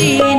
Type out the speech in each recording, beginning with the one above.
ready.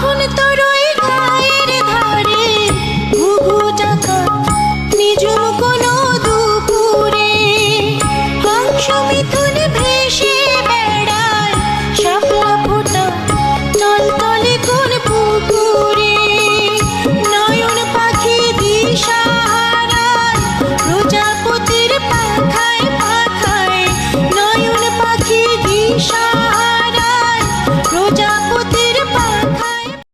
তখন তোর গায়ের ধারে ঘুঘু চাকা